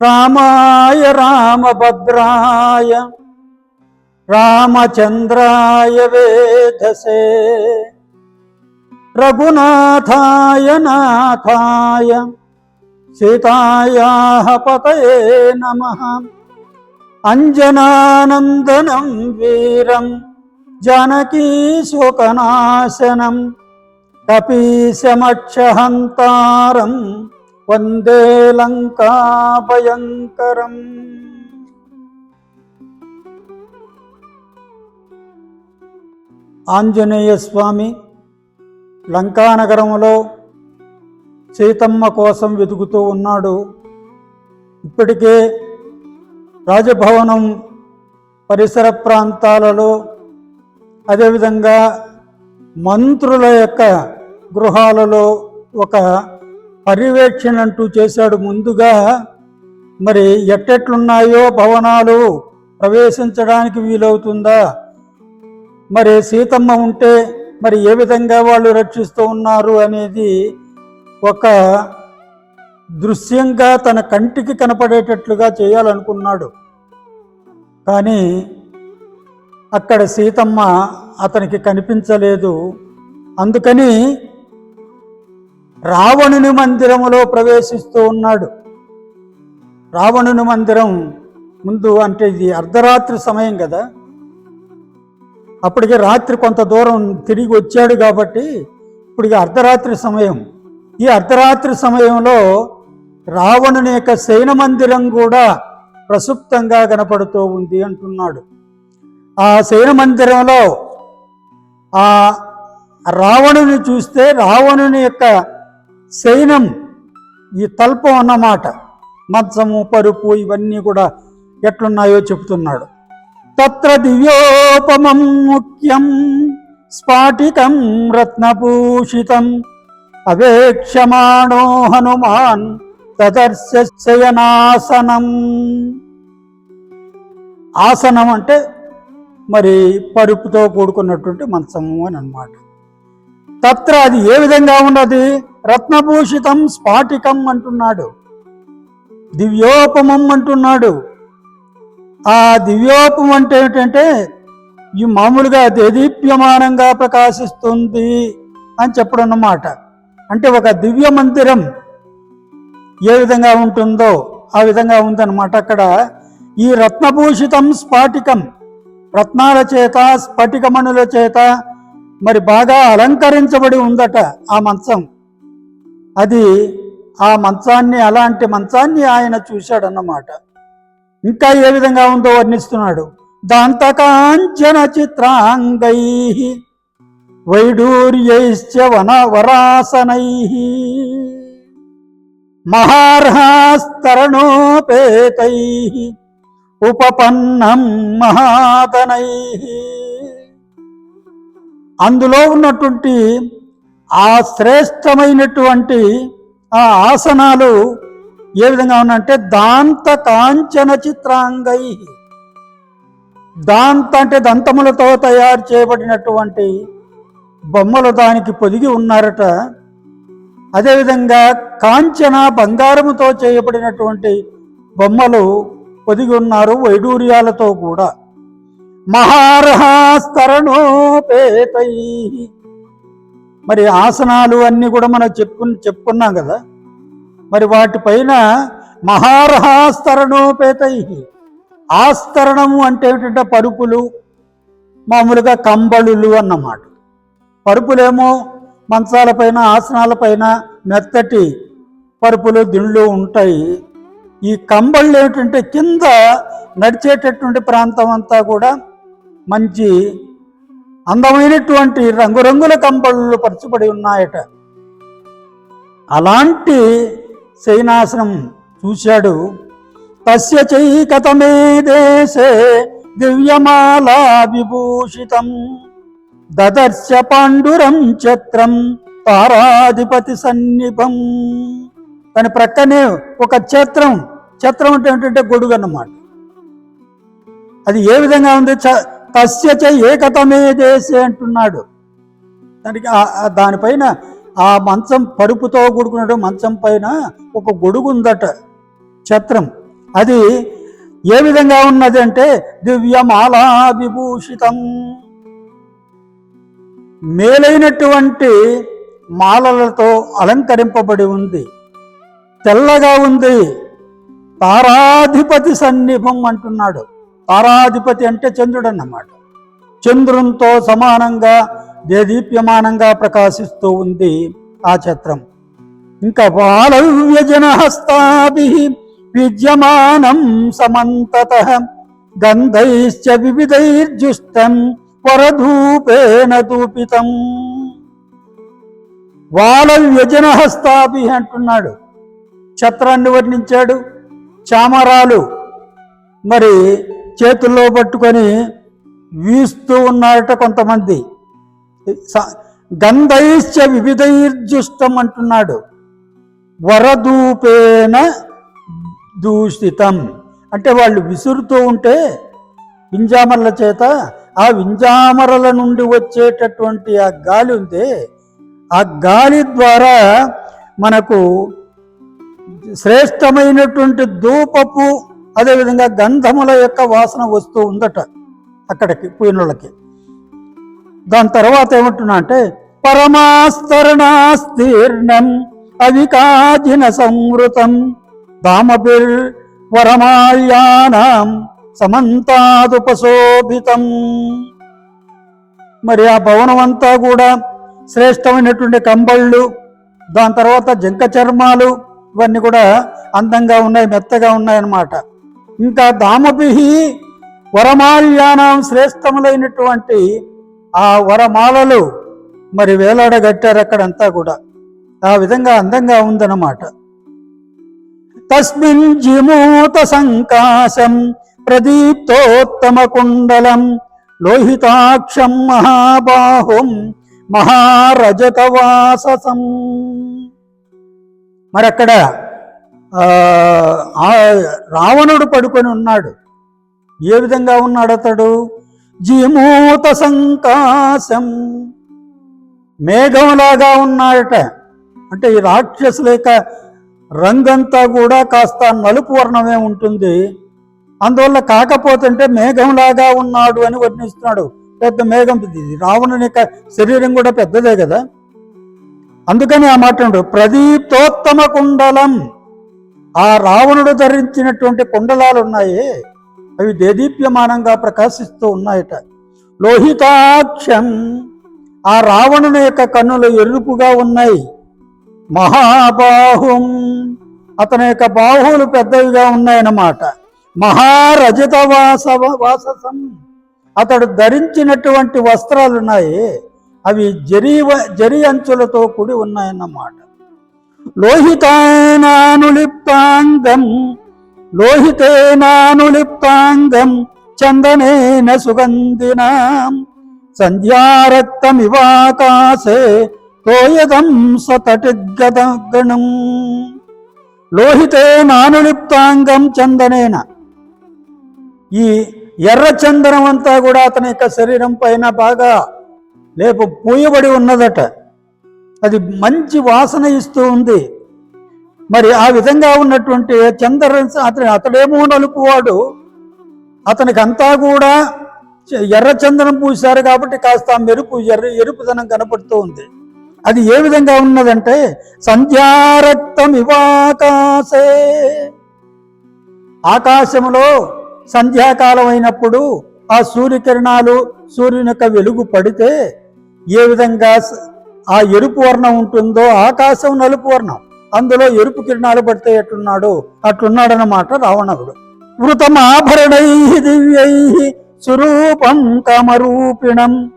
రామాయ రామభద్రాయ రామచంద్రాయ వేధసే రఘునాథాయ నాథాయ సీతాయాः పతయే నమః అంజనానందనం వీరం జానకీశోకనాశనం కపీశమక్షహంతారం వందే లంకాభయంకరం ఆంజనేయ స్వామి లంకానగరంలో సీతమ్మ కోసం వెతుకుతూ ఉన్నాడు. ఇప్పటికే రాజభవనం పరిసర ప్రాంతాలలో అదేవిధంగా మంత్రుల యొక్క గృహాలలో ఒక పర్యవేక్షణ అంటూ చేశాడు ముందుగా. మరి ఎట్టెట్లున్నాయో భవనాలు ప్రవేశించడానికి వీలవుతుందా? మరి సీతమ్మ ఉంటే మరి ఏ విధంగా వాళ్ళు రక్షిస్తూ ఉన్నారు అనేది ఒక దృశ్యంగా తన కంటికి కనపడేటట్లుగా చేయాలనుకున్నాడు. కానీ అక్కడ సీతమ్మ అతనికి కనిపించలేదు. అందుకని రావణుని మందిరములో ప్రవేశిస్తూ ఉన్నాడు. రావణుని మందిరం ముందు అంటే ఇది అర్ధరాత్రి సమయం కదా. అప్పటికి రాత్రి కొంత దూరం తిరిగి వచ్చాడు కాబట్టి ఇప్పుడు అర్ధరాత్రి సమయం. ఈ అర్ధరాత్రి సమయంలో రావణుని యొక్క శయన మందిరం కూడా ప్రసుప్తంగా కనపడుతూ ఉంది అంటున్నాడు. ఆ శయన మందిరంలో ఆ రావణుని చూస్తే రావణుని యొక్క శయనం ఈ తల్పం అన్నమాట. మంచము పరుపు ఇవన్నీ కూడా ఎట్లున్నాయో చెబుతున్నాడు తత్ర దివ్యోపమం ముఖ్యం స్ఫాటికం రత్నభూషితం. అవేక్షమాణో హనుమాన్ తదర్శ శయనాసనం. ఆసనం అంటే మరి పరుపుతో కూడుకున్నటువంటి మంచము అని అన్నమాట. తత్ర అది ఏ విధంగా ఉన్నది? రత్నభూషితం స్ఫాటికం అంటున్నాడు. దివ్యోపమం అంటున్నాడు. ఆ దివ్యోపం అంటే ఏంటంటే ఈ మామూలుగా దేదీప్యమానంగా ప్రకాశిస్తుంది అని చెప్పడం అన్నమాట అంటే ఒక దివ్య మందిరం ఏ విధంగా ఉంటుందో ఆ విధంగా ఉందన్నమాట అక్కడ. ఈ రత్నభూషితం స్ఫాటికం రత్నాల చేత స్ఫటికమణుల చేత మరి బాగా అలంకరించబడి ఉందట ఆ మంచం. అది ఆ మంచాన్ని అలాంటి మంచాన్ని ఆయన చూశాడన్నమాట. ఇంకా ఏ విధంగా ఉందో వర్ణిస్తున్నాడు. దాంతకాంచన చిత్రాంగై వైడూర్యైశ్చ వన వరాసనై మహార్హాస్తరణోపేతై ఉపపన్నం మహాదనై. అందులో ఉన్నటువంటి ఆ శ్రేష్టమైనటువంటి ఆ ఆసనాలు ఏ విధంగా ఉన్నాయంటే దాంత కాంచన చిత్రాంగై. దాంత అంటే దంతములతో తయారు చేయబడినటువంటి బొమ్మలు దానికి పొదిగి ఉన్నారట. అదేవిధంగా కాంచన బంగారముతో చేయబడినటువంటి బొమ్మలు పొదిగి ఉన్నారు వైడూర్యాలతో కూడా. మహార్హాస్తరణోపేతై. మరి ఆసనాలు అన్నీ కూడా మనం చెప్పు చెప్పుకున్నాం కదా. మరి వాటిపైన మహార్హాస్తరణోపేతై. ఆస్తరణము అంటే ఏమిటంటే పరుపులు మామూలుగా కంబళులు అన్నమాట. పరుపులేమో మంచాలపైన ఆసనాలపైన మెత్తటి పరుపులు దిండ్లు ఉంటాయి. ఈ కంబళ్ళు ఏమిటంటే కింద నడిచేటటువంటి ప్రాంతం అంతా కూడా మంచి అందమైనటువంటి రంగురంగుల కంబళ్ళు పరచబడి ఉన్నాయట. అలాంటి శయనాసనం చూశాడు. తస్య చైకతమే దేశే దివ్యమాలా విభూషితం దదర్శ పాండురం చత్రం తారాధిపతి సన్నిభం. దాని ప్రక్కనే ఒక ఛత్రం. ఛత్రం అంటే ఏంటంటే గొడుగు అన్నమాట అది ఏ విధంగా ఉంది? తస్యచ ఏకతమే దేశే అంటున్నాడు. దానికి దానిపైన ఆ మంచం పరుపుతో కూడుకున్న మంచం పైన ఒక గొడుగు ఉందట ఛత్రం. అది ఏ విధంగా ఉన్నది అంటే దివ్యమాలా విభూషితం మేలైనటువంటి మాలలతో అలంకరింపబడి ఉంది. తెల్లగా ఉంది. తారాధిపతి సన్నిభం అంటున్నాడు. తారాధిపతి అంటే చంద్రుడు అన్నమాట చంద్రునితో సమానంగా దేదీప్యమానంగా ప్రకాశిస్తూ ఉంది ఆ ఛత్రం ఇంకా బాలవ్యజన హస్తాభి విద్యమానం సమంతత గంధైశ్చ వివిధైర్జుష్టం వరధూపేణ దూపితం. వాలవ్యజన హస్తాభి అంటున్నాడు. ఛత్రాన్ని వర్ణించాడు. చామరాలు. మరి చేతుల్లో పట్టుకొని వీస్తూ ఉన్నారట కొంతమంది. స- గంధైశ్చ వివిధైర్జుష్టం అంటున్నాడు. వరదూపేన దూషితం. అంటే వాళ్ళు విసురుతూ ఉంటే వింజామరల చేత ఆ వింజామరల నుండి వచ్చేటటువంటి ఆ గాలి ఉంది ఆ గాలి ద్వారా మనకు శ్రేష్టమైనటువంటి ధూపపు అదేవిధంగా గంధముల యొక్క వాసన వస్తూ ఉందట అక్కడికి పోయినోళ్ళకి దాని తర్వాత ఏమంటున్నా అంటే పరమాస్తరణాస్తీర్ణం అవికాజిన సంవృతం దామభిర్ వరమాయానం సమంతాదుపశోభితం. మరి ఆ భవనం అంతా కూడా శ్రేష్టమైనటువంటి కంబళ్ళు దాని తర్వాత జింక చర్మాలు ఇవన్నీ కూడా అందంగా ఉన్నాయి మెత్తగా ఉన్నాయన్నమాట. ఇంకా దామభి వరమాల్యానం శ్రేష్టములైనటువంటి ఆ వరమాలలు మరి వేలాడగట్టారు అక్కడంతా కూడా. ఆ విధంగా అందంగా ఉందన్నమాట. తస్మిన్ జిమూత సంకాశం ప్రదీప్తోత్తమ కుండలం లోహితాక్షం మహాబాహుం మహారజతవాససం. మరి అక్కడ రావణుడు పడుకొని ఉన్నాడు. ఏ విధంగా ఉన్నాడు అతడు? జీమూత సంకాశం. మేఘంలాగా ఉన్నాడట అంటే ఈ రాక్షసుల యొక్క రంగంతా కూడా కాస్త నలుపు వర్ణమే ఉంటుంది. అందువల్ల కాకపోతుంటే మేఘంలాగా ఉన్నాడు అని వర్ణిస్తున్నాడు. పెద్ద మేఘం ఇది రావణుని యొక్క శరీరం కూడా పెద్దదే కదా. అందుకని ఆ మాట ప్రదీప్తోత్తమ కుండలం. ఆ రావణుడు ధరించినటువంటి కుండలాలు ఉన్నాయి అవి దేదీప్యమానంగా ప్రకాశిస్తూ ఉన్నాయట. లోహితాక్షం ఆ రావణుని యొక్క కన్నులు ఎరుపుగా ఉన్నాయి. మహాబాహుం అతని యొక్క బాహువులు పెద్దవిగా ఉన్నాయన్నమాట. మహారజత వాస వాససం అతడు ధరించినటువంటి వస్త్రాలు ఉన్నాయి అవి జరి జరి అంచులతో కూడి ఉన్నాయన్నమాట. లోహితానానులిప్తాంగం లోహితేనానులిప్తాంగం చందనేన సుగంధినా. సంధ్యారక్తమివాకాశే తోయదం సతటిగదగణం లోహితేనానులిప్తాంగం చందనేన. ఈ ఎర్ర చందనం అంతా కూడా అతని యొక్క శరీరం పైన బాగా లేపు పూయబడి ఉన్నదట. అది మంచి వాసన ఇస్తూ ఉంది. మరి ఆ విధంగా ఉన్నటువంటి చంద్ర అతని అతడేమో నలుపువాడు అతనికి అంతా కూడా ఎర్ర చందనం పూశారు కాబట్టి కాస్త మెరుపు ఎర్ర ఎరుపుదనం కనపడుతూ ఉంది. అది ఏ విధంగా ఉన్నదంటే సంధ్యారక్తం ఇవాకాశే ఆకాశములో సంధ్యాకాలం అయినప్పుడు ఆ సూర్యకిరణాలు సూర్యుని యొక్క వెలుగు పడితే ఏ విధంగా ఆ ఎరుపు వర్ణం ఉంటుందో ఆకాశం నలుపు వర్ణం. అందులో ఎరుపు కిరణాలు పడితే ఎట్లున్నాడు? అట్లున్నాడనమాట రావణుడు. వృతమాభరణై దివ్యై స్వరూపం కమరూపిణం.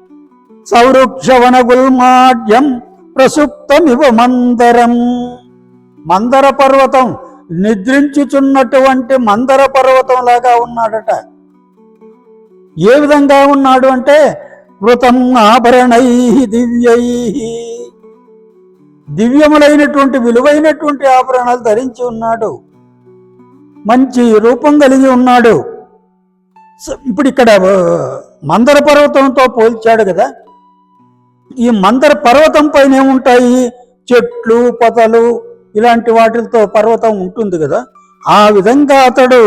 సౌరుక్షవన గుల్మాడ్యం ప్రసుప్తమివ మందరం. మందర పర్వతం నిద్రించుచున్నటువంటి మందర పర్వతం లాగా ఉన్నాడట. ఏ విధంగా ఉన్నాడు అంటే వృతం ఆభరణై దివ్యై. దివ్యములైనటువంటి విలువైనటువంటి ఆభరణాలు ధరించి ఉన్నాడు. మంచి రూపం కలిగి ఉన్నాడు. ఇప్పుడు ఇక్కడ మందర పర్వతంతో పోల్చాడు కదా. ఈ మందర పర్వతం పైన ఏముంటాయి చెట్లు పొదలు ఇలాంటి వాటితో పర్వతం ఉంటుంది కదా. ఆ విధంగా అతడు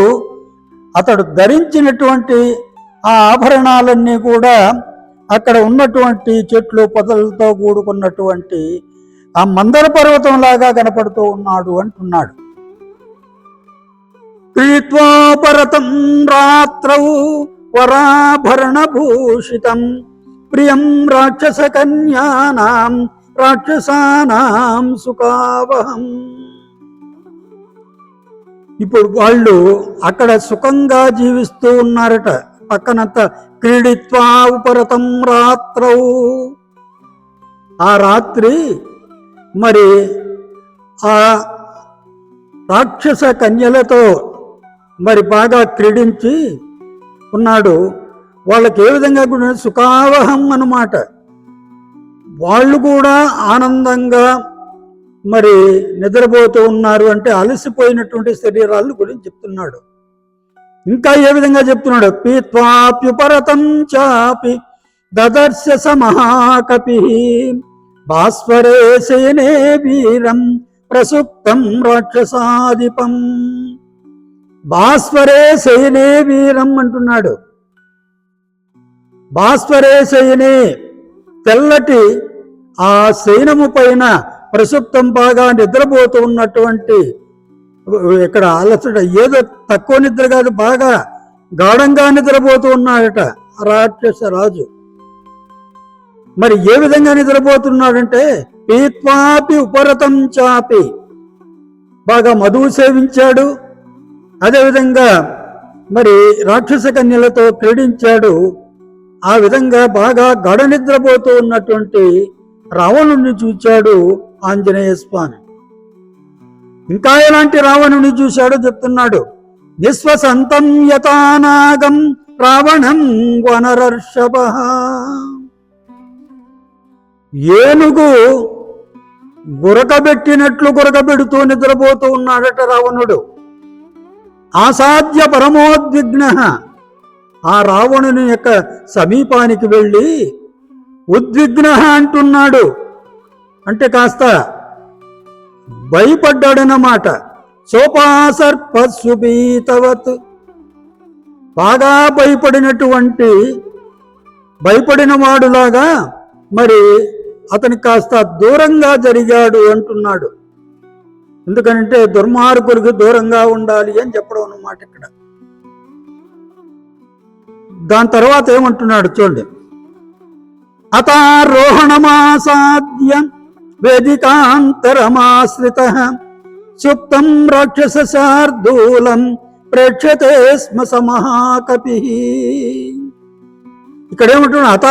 అతడు ధరించినటువంటి ఆ ఆభరణాలన్నీ కూడా అక్కడ ఉన్నటువంటి చెట్లు పొదలతో కూడుకున్నటువంటి ఆ మందర పర్వతం లాగా కనపడుతూ ఉన్నాడు అంటున్నాడు. క్రీత్వాపరతం రాత్రౌ వరాభరణ భూషితం ప్రియం రాక్షస కన్యానాం రాక్షసానాం సుఖావహం. ఇప్పుడు వాళ్ళు అక్కడ సుఖంగా జీవిస్తూ ఉన్నారట. పక్కనంత క్రీడిత్వా ఉపరతం రాత్రౌ. ఆ రాత్రి మరి ఆ రాక్షస కన్యలతో మరి బాగా క్రీడించి ఉన్నాడు. వాళ్ళకి ఏ విధంగా కూడా సుఖావహం అన్నమాట. వాళ్ళు కూడా ఆనందంగా మరి నిద్రపోతూ ఉన్నారు అంటే అలసిపోయినటువంటి శరీరాల గురించి చెప్తున్నాడు. ఇంకా ఏ విధంగా చెప్తున్నాడు? పీత్వాప్యుపరతం చాపి దదర్శ సమహాకపి భాస్వరేశయనే వీరం ప్రసుప్తం రాక్షసాధిపం. భాస్వరే శయనే వీరం అంటున్నాడు. భాస్వరేశయనే తెల్లటి ఆ శయనము పైన ప్రసుప్తం బాగా నిద్రపోతూ ఉన్నటువంటి ఇక్కడ అలసట ఏదో తక్కువ నిద్ర కాదు బాగా గాఢంగా నిద్రపోతూ ఉన్నాడట రాక్షస రాజు. మరి ఏ విధంగా నిద్రపోతున్నాడంటే పీత్వాపి ఉపరతం చాపి. బాగా మధువు సేవించాడు. అదేవిధంగా మరి రాక్షస కన్యలతో క్రీడించాడు. ఆ విధంగా బాగా గడ నిద్రపోతూ ఉన్నటువంటి రావణుణ్ణి చూచాడు ఆంజనేయ స్వామి. ఇంకా ఎలాంటి రావణుని చూశాడో చెప్తున్నాడు. విశ్వసంతం యతానాగం రావణం వనరర్షభ. ఏనుగు గురకబెట్టినట్లు గురకబెడుతూ నిద్రపోతూ ఉన్నాడట రావణుడు. ఆసాధ్య పరమోద్విగ్న. ఆ రావణుని యొక్క సమీపానికి వెళ్ళి ఉద్విగ్న అంటున్నాడు. అంటే కాస్త భయపడ్డాడన్నమాట సోపాసర్పసుభీతవత్ బాగా భయపడినటువంటి భయపడిన వాడులాగా మరి అతని కాస్త దూరంగా జరిగాడు అంటున్నాడు. ఎందుకంటే దుర్మార్గులకు దూరంగా ఉండాలి అని చెప్పడం అన్నమాట ఇక్కడ. దాని తర్వాత ఏమంటున్నాడు చూడండి. అతారోహణమాసాధ్యం వేదికాంతరమాశ్రిత సుప్తం రాక్షస శార్దూలం ప్రేక్షతే స్మ సమహాకపి ఇక్కడ ఏమంటున్నాడు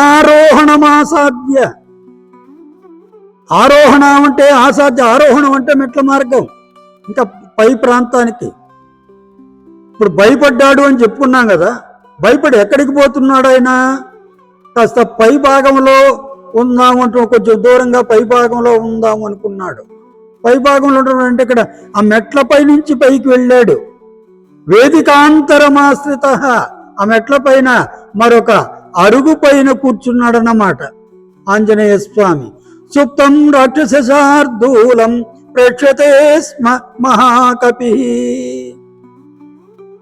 ఆరోహణ అంటే ఆసాధ్య ఆరోహణం అంటే మెట్ల మార్గం ఇంకా పై ప్రాంతానికి. ఇప్పుడు భయపడ్డాడు అని చెప్పుకున్నాం కదా భయపడి ఎక్కడికి పోతున్నాడు ఆయన? కాస్త పై భాగంలో ఉందాం కొంచెం దూరంగా పైభాగంలో ఉందాం అనుకున్నాడు పైభాగంలో అంటే ఇక్కడ ఆ మెట్లపై నుంచి పైకి వెళ్ళాడు. వేదికాంతరమాశ్రిత. ఆ మెట్ల పైన మరొక అరుగు పైన కూర్చున్నాడన్నమాట. ఆంజనేయ స్వామి. సుప్తం రాక్షసార్దూలం ప్రేక్షతే స్మ మహాకపి.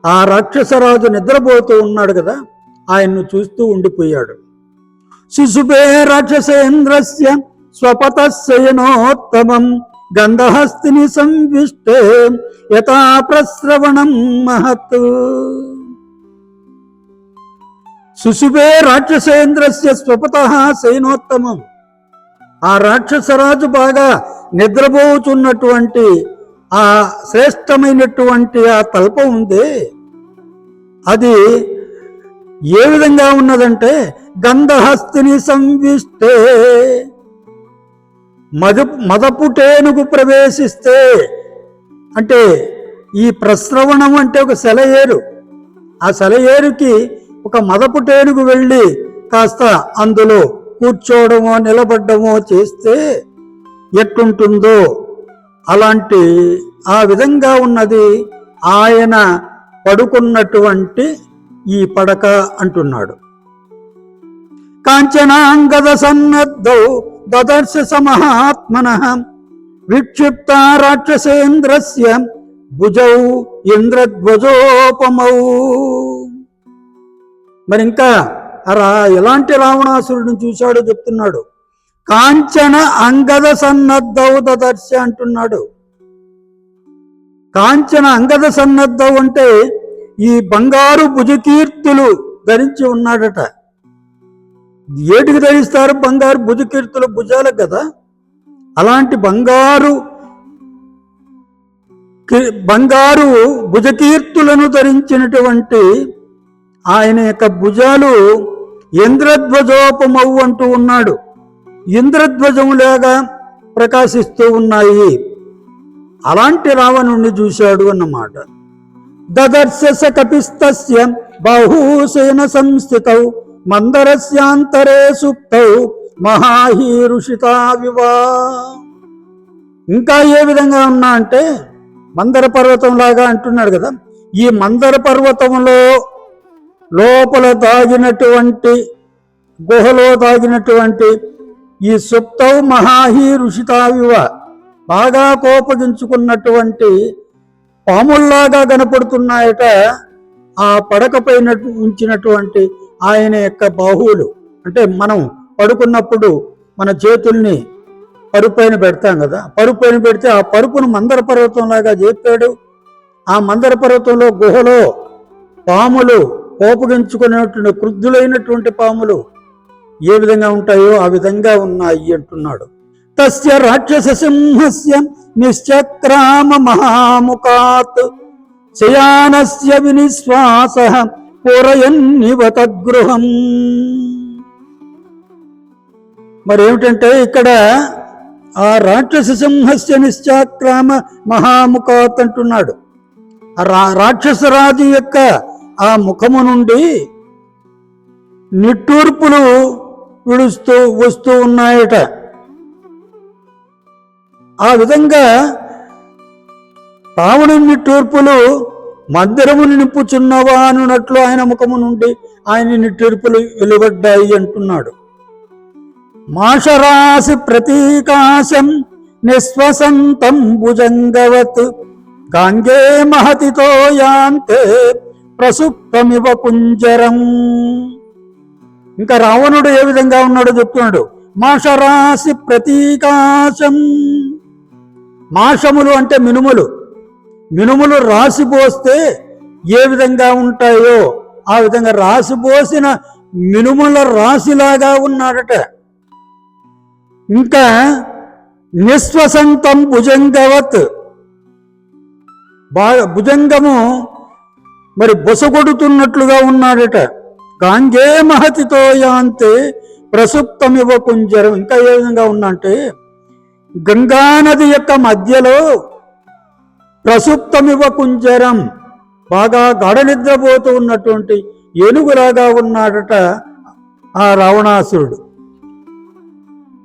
ఆ రాక్షసరాజు నిద్రపోతూ ఉన్నాడు కదా ఆయన్ను చూస్తూ ఉండిపోయాడు. శిశుపే రాక్షసేంద్రస్య స్వపతశయనోత్తమం గంధహస్తిని సంవిష్టే యథా ప్రశ్రవణం మహత్. శిశుభే రాక్షసేంద్రస్య స్వపత శయనోత్తమం. ఆ రాక్షసరాజు బాగా నిద్రపోతున్నటువంటి ఆ శ్రేష్టమైనటువంటి ఆ తల్ప ఉంది. అది ఏ విధంగా ఉన్నదంటే గంధహస్తిని సంవిష్టే మద మదపుటేనుకు ప్రవేశిస్తే. అంటే ఈ ప్రస్రవణం అంటే ఒక సెలయేరు. ఆ సెలయేరుకి ఒక మదపుటేనుకు వెళ్ళి కాస్త అందులో కూర్చోవడమో నిలబడ్డమో చేస్తే ఎట్టుంటుందో అలాంటి ఆ విధంగా ఉన్నది ఆయన పడుకున్నటువంటి ఈ పడక అంటున్నాడు. కాంచనాంగద సన్నద్ధౌ దదర్శ సమహాత్మన విక్షిప్త రాక్షసేంద్రస్య భుజౌ ఇంద్రధ్వజోపమౌ. మరి ఇంకా అరా ఎలాంటి రావణాసురుడిని చూశాడో చెప్తున్నాడు. కాంచన అంగద సన్నద్ధౌ దదర్శ అంటున్నాడు. కాంచన అంగద సన్నద్ధం అంటే ఈ బంగారు భుజకీర్తులు ధరించి ఉన్నాడట. ఏటికి ధరిస్తారు బంగారు భుజకీర్తుల భుజాలకు కదా అలాంటి బంగారు బంగారు భుజకీర్తులను ధరించినటువంటి ఆయన యొక్క భుజాలు ఇంద్రధ్వజోపమవు అంటూ ఉన్నాడు. ఇంద్రధ్వజములాగా ప్రకాశిస్తూ ఉన్నాయి. అలాంటి రావణుణ్ణి చూశాడు అన్నమాట. దదర్శస కపిస్తస్య బహూసేన సంస్థితౌ మందరస్యాంతరే సుప్తౌ మహాహీరుషితా వివా ఇంకా ఏ విధంగా ఉన్నా అంటే మందర పర్వతం లాగా అంటున్నాడు కదా. ఈ మందర పర్వతంలో లోపల దాగినటువంటి గుహలో దాగినటువంటి ఈ సుప్తౌ మహాహీ ఋషితావివ బాగా కోపగించుకున్నటువంటి పాముల్లాగా కనపడుతున్నాయట. ఆ పడకపైన ఉంచినటువంటి ఆయన యొక్క బాహువులు. అంటే మనం పడుకున్నప్పుడు మన చేతుల్ని పరుపైన పెడతాం కదా. పరుపైన పెడితే ఆ పరుపును మందర పర్వతంలాగా చెప్పాడు ఆ మందర పర్వతంలో గుహలో పాములు కోపగించుకునేటువంటి క్రుద్ధులైనటువంటి పాములు ఏ విధంగా ఉంటాయో ఆ విధంగా ఉన్నాయి అంటున్నాడు. తస్య రాక్షససింహస్య నిశ్చక్రామ మహాముఖాత్. శయానస్య వినిశ్వాస పూరయన్నివ తద్గృహం. మరేమిటంటే ఇక్కడ ఆ రాక్షస సింహస్య నిశ్చాక్రామ మహాముఖాత్ అంటున్నాడు. రా రాక్షసరాజు యొక్క ఆ ముఖము నుండి నిట్టూర్పులు విడుస్తూ వస్తూ ఉన్నాయట. ఆ విధంగా రావణుని టూర్పులు మందిరమును నింపుచున్నవా అనున్నట్లు ఆయన ముఖము నుండి ఆయన నిట్టూర్పులు వెలువడ్డాయి అంటున్నాడు. మాషరాశి ప్రతీకాశం నిశ్వసంతం భుజంగవత్ గాంగే మహతితో యాంతే ప్రసుప్తమివ కుంజరం ఇంకా రావణుడు ఏ విధంగా ఉన్నాడో చెప్తున్నాడు. మాషరాశి ప్రతీకాశం మాషములు అంటే మినుములు. మినుములు రాసిపోస్తే ఏ విధంగా ఉంటాయో ఆ విధంగా రాసిపోసిన మినుముల రాశిలాగా ఉన్నాడట. ఇంకా నిశ్వసంతం భుజంగవత్. బాగా భుజంగము మరి బొసగొడుతున్నట్లుగా ఉన్నాడట. గాంగే మహతితో యాంతే ప్రసుప్తమివ కుంజరం. ఇంకా ఏ విధంగా ఉన్నా అంటే గంగానది యొక్క మధ్యలో ప్రసుప్తమివ కుంజరం బాగా గడ నిద్రపోతూ ఉన్నటువంటి ఏనుగులాగా ఉన్నాడట ఆ రావణాసురుడు.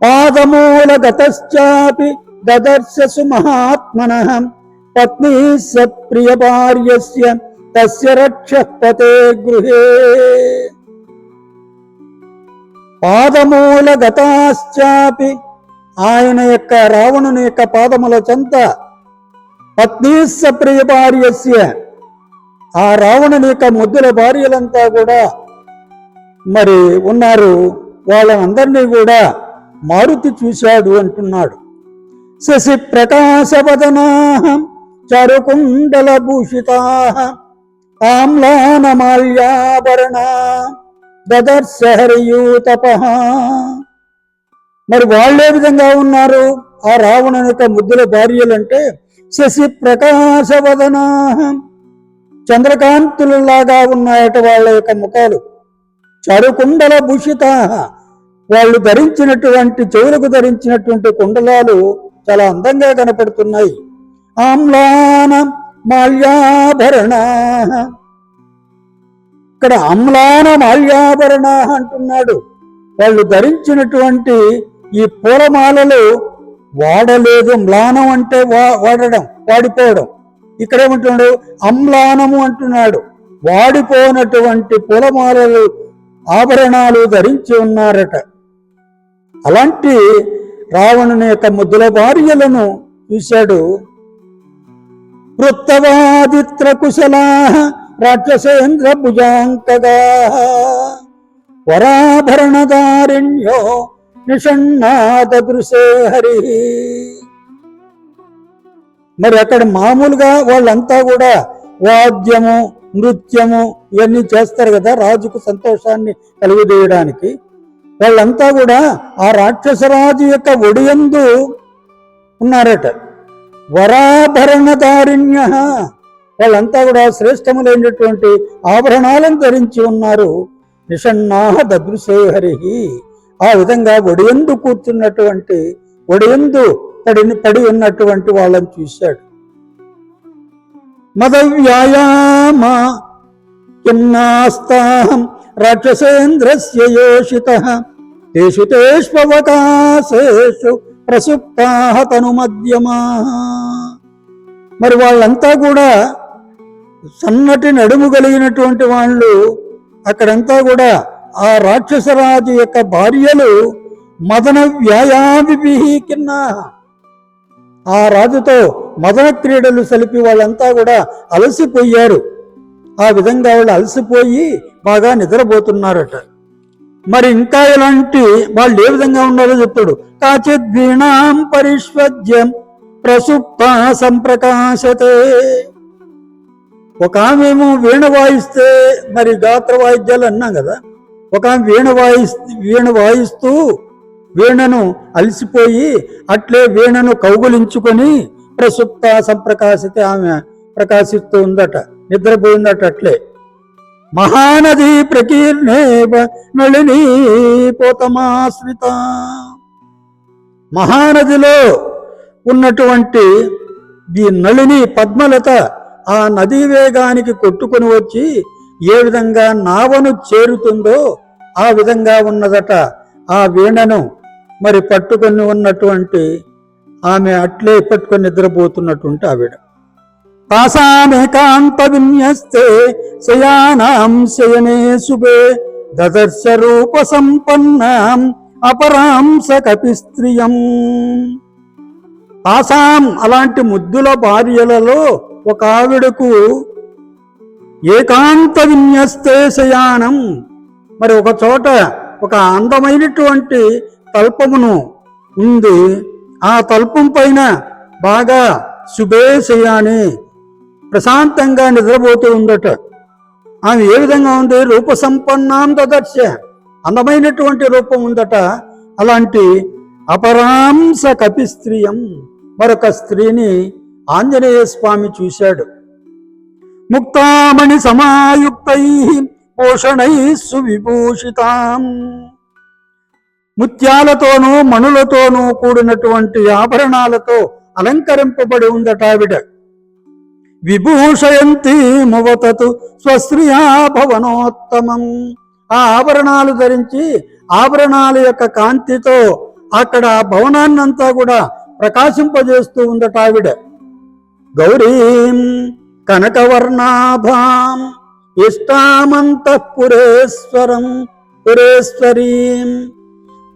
పాదమూల గతశ్చాపి దదర్శసు మహాత్మన పత్ని సత్ప్రియ భార్యస్య తస్య రక్షపతే గృహే. పాదమూల గతాశ్చాపి ఆయన యొక్క రావణుని యొక్క పాదముల చెంత పత్ని సప్రియ భార్యస్య. ఆ రావణుని యొక్క ముద్దుల భార్యలంతా కూడా మరి ఉన్నారు. వాళ్ళందరినీ కూడా మారుతి చూశాడు అంటున్నాడు. శశి ప్రకాశవదనా చరుకుండల భూషితా ఆమ్లానమాల్యాభరణ దదర్శహరియూతప మరి వాళ్ళు ఏ విధంగా ఉన్నారు? ఆ రావణుని యొక్క ముద్దుల భార్యలంటే శశి ప్రకాశవదనా చంద్రకాంతులలాగా ఉన్నాయట వాళ్ళ యొక్క ముఖాలు. చరుకుండల భూషిత వాళ్ళు ధరించినటువంటి చెవులకు ధరించినటువంటి కుండలాలు చాలా అందంగా కనపడుతున్నాయి. ఆమ్లాన మాల్యాభరణ ఇక్కడ అమ్లాన మాల్యాభరణ అంటున్నాడు. వాళ్ళు ధరించినటువంటి ఈ పూలమాలలు వాడలేదు. మ్లానం అంటే వా వాడడం వాడిపోవడం. ఇక్కడ ఏమంటున్నాడు? అమ్లానము అంటున్నాడు. వాడిపోనటువంటి పూలమాలలు ఆభరణాలు ధరించి ఉన్నారట. అలాంటి రావణుని యొక్క ముద్దుల భార్యలను చూశాడు. వృత్తవాదిత్ర కుశలా రాక్షసేంద్ర భుజాంకగా వరాభరణదారిణ్యో నిషణ్ణాదృశే హరి. మరి అక్కడ మామూలుగా వాళ్ళంతా కూడా వాద్యము నృత్యము ఇవన్నీ చేస్తారు కదా రాజుకు సంతోషాన్ని కలుగజేయడానికి. వాళ్ళంతా కూడా ఆ రాక్షసరాజు యొక్క ఒడియందు ఉన్నారట. వరాభరణదారిణ్య. వాళ్ళంతా కూడా శ్రేష్టములైనటువంటి ఆభరణాలను ధరించి ఉన్నారు నిషణ్ణాహ దదృశేహరి ఆ విధంగా ఒడియందు కూర్చున్నటువంటి ఒడియందు పడి పడి ఉన్నటువంటి వాళ్ళని చూశాడు. మద వ్యాయామ కిన్నాస్తాహం రాక్షసేంద్రస్య యోషిత తేషు తేష్వకాశేషు ప్రసుప్తా తను మధ్యమా. మరి వాళ్ళంతా కూడా సన్నటి నడుము కలిగినటువంటి వాళ్ళు అక్కడంతా కూడా ఆ రాక్షసరాజు యొక్క భార్యలు మదన వ్యాయామి కింద ఆ రాజుతో మదన క్రీడలు సలిపి వాళ్ళంతా కూడా అలసిపోయారు. ఆ విధంగా వాళ్ళు అలసిపోయి బాగా నిద్రపోతున్నారట. మరి ఇంకా ఇలాంటి వాళ్ళు ఏ విధంగా ఉన్నారో చెప్తాడు. కాచిత్ వీణాం పరిష్వజ్యం ప్రసుప్త సంప్రకాశతే. ఒక ఆమెమో వీణ వాయిస్తే మరి గాత్ర వాయిద్యాలు అన్నాం కదా. ఒక ఆమె వీణ వాయిస్ వీణ వాయిస్తూ వీణను అలసిపోయి అట్లే వీణను కౌగులించుకొని ప్రసుప్త సంప్రకాశిత ఆమె ప్రకాశిస్తూ ఉందట నిద్రపోయిందట అట్లే. మహానది ప్రకీర్ణేవ నళిని పోతమాశ్రిత. మహానదిలో ఉన్నటువంటి ఈ నళిని పద్మలత ఆ నదీ వేగానికి కొట్టుకొని వచ్చి ఏ విధంగా నావను చేరుతుందో ఆ విధంగా ఉన్నదట. ఆ వీణను మరి పట్టుకొని ఉన్నటువంటి ఆమె అట్లే పట్టుకొని నిద్రపోతున్నటువంటి ఆవిడ. తాసామేకాంత విన్యస్తే శయానాం శయనే శుభే దదర్శ రూప సంపన్నాం అపరాంశ కపిస్త్రియం పాసాం అలాంటి ముద్దుల భార్యలలో ఒక ఆవిడకు ఏకాంత విన్యస్తే శయానం మరి ఒక చోట ఒక అందమైనటువంటి తల్పమును ఉంది. ఆ తల్పం పైన బాగా శుభేశయాని ప్రశాంతంగా నిద్రపోతూ ఉందట. ఆమె ఏ విధంగా ఉంది? రూప సంపన్నాం దదర్శ అందమైనటువంటి రూపం ఉందట. అలాంటి అపరాంస కపిస్త్రియం మరొక స్త్రీని ఆంజనేయ స్వామి చూశాడు. ముక్తామణి సమాయుక్తై పోషణై సువిభూషితాం. ముత్యాలతోనూ మణులతోనూ కూడినటువంటి ఆభరణాలతో అలంకరింపబడి ఉందట ఆవిడ. విభూషయంతి మువతతు స్వశ్రియా భవనోత్తమం. ఆ ఆభరణాలు ధరించి ఆభరణాల యొక్క కాంతితో అక్కడ ఆ భవనాన్నంతా కూడా ప్రకాశింపజేస్తూ ఉందట ఆవిడ. గౌరీం కనకవర్ణాభాం. ఇష్టామంతఃపురేశ్వరం పురేశ్వరీం.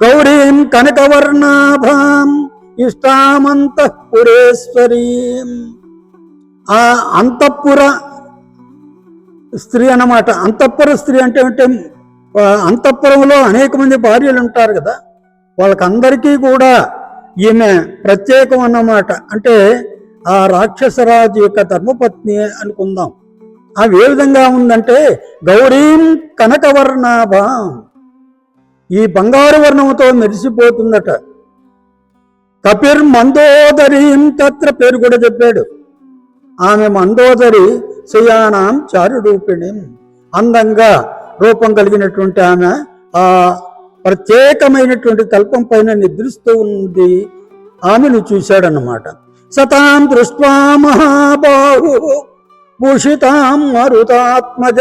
గౌరీం కనకవర్ణాభాం ఇష్టామంతఃపురేశ్వరీం. ఆ అంతఃపుర స్త్రీ అన్నమాట. అంతఃపుర స్త్రీ అంటే అంటే అంతఃపురంలో అనేక మంది భార్యలు ఉంటారు కదా. వాళ్ళకందరికీ కూడా ఈమె ప్రత్యేకం అన్నమాట. అంటే ఆ రాక్షసరాజు యొక్క ధర్మపత్ని అనుకుందాం. అవి ఏ విధంగా ఉందంటే గౌరీం కనకవర్ణాభాం. ఈ బంగారు వర్ణముతో మెరిసిపోతుందట. కపిర్ మందోదరీం తత్ర పేరు కూడా చెప్పాడు. ఆమె మందోదరి శయానాం చారురూపిణి అందంగా రూపం కలిగినటువంటి ఆమె ఆ ప్రత్యేకమైనటువంటి కల్పం పైన నిద్రిస్తూ ఉంది. ఆమెను చూశాడన్నమాట. సతాం దృష్ట్వా మహాబాహు. భూషితాం మరుతాత్మజ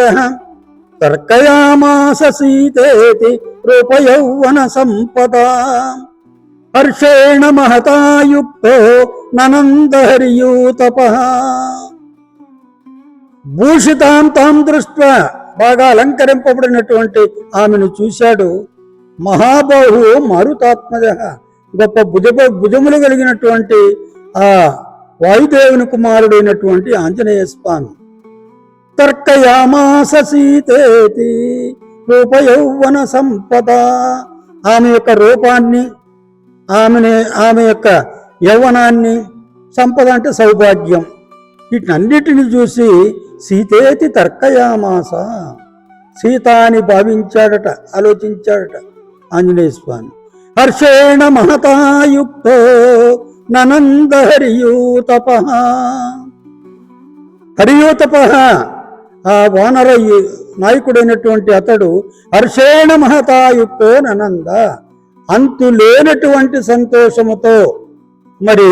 తర్కయామాస సీతేతి రూపయౌవన సంపద హర్షేణ మహతాయుక్తో ననందహరియూతప. భూషితాం తాం దృష్ట్యా బాగా అలంకరింపబడినటువంటి ఆమెను చూశాడు. మహాబాహు మారుతాత్మజ గొప్ప భుజ భుజములు కలిగినటువంటి ఆ వాయుదేవుని కుమారుడైనటువంటి ఆంజనేయ స్వామి. తర్కయామాస సీతేతి రూపయౌవన సంపద. ఆమె యొక్క రూపాన్ని ఆమెని ఆమె యొక్క యవ్వనాన్ని సంపద అంటే సౌభాగ్యం. వీటినన్నిటిని చూసి సీతేతి తర్కయామాస. సీత అని భావించాడట ఆలోచించాడట ఆంజనేయ స్వామి. హర్షేణ మహతాయుక్తో ననంద హరియూతప హరియూతప ఆ వానర నాయకుడైనటువంటి అతడు హర్షేణ మహతాయుక్తో ననంద. అంతు లేనటువంటి సంతోషముతో మరి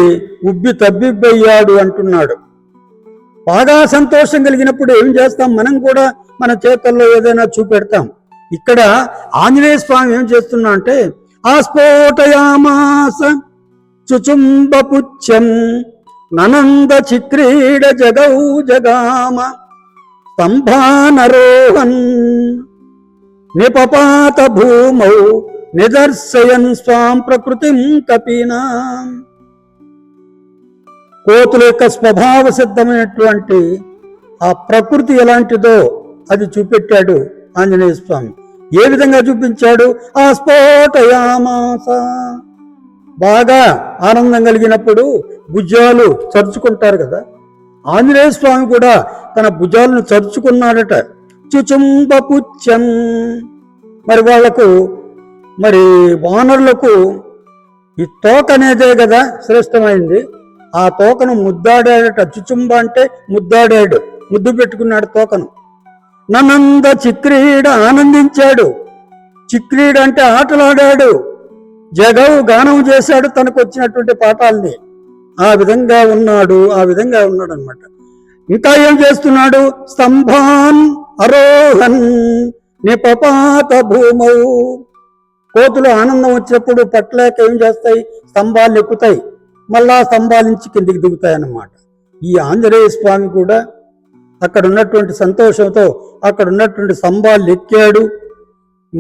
ఉబ్బి తబ్బిబ్బయ్యాడు అంటున్నాడు. బాగా సంతోషం కలిగినప్పుడు ఏం చేస్తాం? మనం కూడా మన చేతుల్లో ఏదైనా చూపెడతాం. ఇక్కడ ఆంజనేయ స్వామి ఏం చేస్తున్నా అంటే ఆస్ఫోటయామాస చుచుంబపుచ్చం ననంద చిక్రీడ జగౌ జగామ స్తంభానరోహన్ నిపపాత భూమౌ నిదర్శయన్ స్వాం ప్రకృతిం కపీనా. కోతుల యొక్క స్వభావ సిద్ధమైనటువంటి ఆ ప్రకృతి ఎలాంటిదో అది చూపెట్టాడు ఆంజనేయ స్వామి. ఏ విధంగా చూపించాడు? ఆ స్ఫోటయామాస. బాగా ఆనందం కలిగినప్పుడు భుజాలు చరుచుకుంటారు కదా. ఆంజనేయ స్వామి కూడా తన భుజాలను చరుచుకున్నాడట. చుచుంబపుచ్చం. మరి వాళ్ళకు మరి వానరులకు ఈ తోక అనేదే కదా శ్రేష్టమైంది. ఆ తోకను ముద్దాడాడట. చుచుంబ అంటే ముద్దాడాడు. ముద్దు పెట్టుకున్నాడు తోకను. నన్నంద చిక్రీడ ఆనందించాడు. చిక్రీడ అంటే ఆటలాడాడు. జగవు గానం చేశాడు తనకు వచ్చినటువంటి పాఠాల్ని. ఆ విధంగా ఉన్నాడు ఆ విధంగా ఉన్నాడు అనమాట ఇంకా ఏం చేస్తున్నాడు? స్తంభాన్ అరోహన్ నిపపాత భూమౌ. కోతులు ఆనందం వచ్చినప్పుడు పట్టలేక ఏం చేస్తాయి? స్తంభాలు ఎక్కుతాయి. మళ్ళా స్తంభాల నుంచి కిందికి దిగుతాయి అన్నమాట ఈ ఆంజనేయ స్వామి కూడా అక్కడ ఉన్నటువంటి సంతోషంతో అక్కడ ఉన్నటువంటి స్తంభాలు ఎక్కాడు.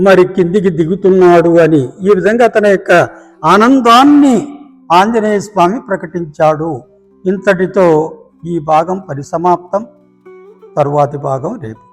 మరి కిందికి దిగుతున్నాడు అని ఈ విధంగా తన యొక్క ఆనందాన్ని ఆంజనేయ స్వామి ప్రకటించాడు. ఇంతటితో ఈ భాగం పరిసమాప్తం. తరువాతి భాగం రేపు.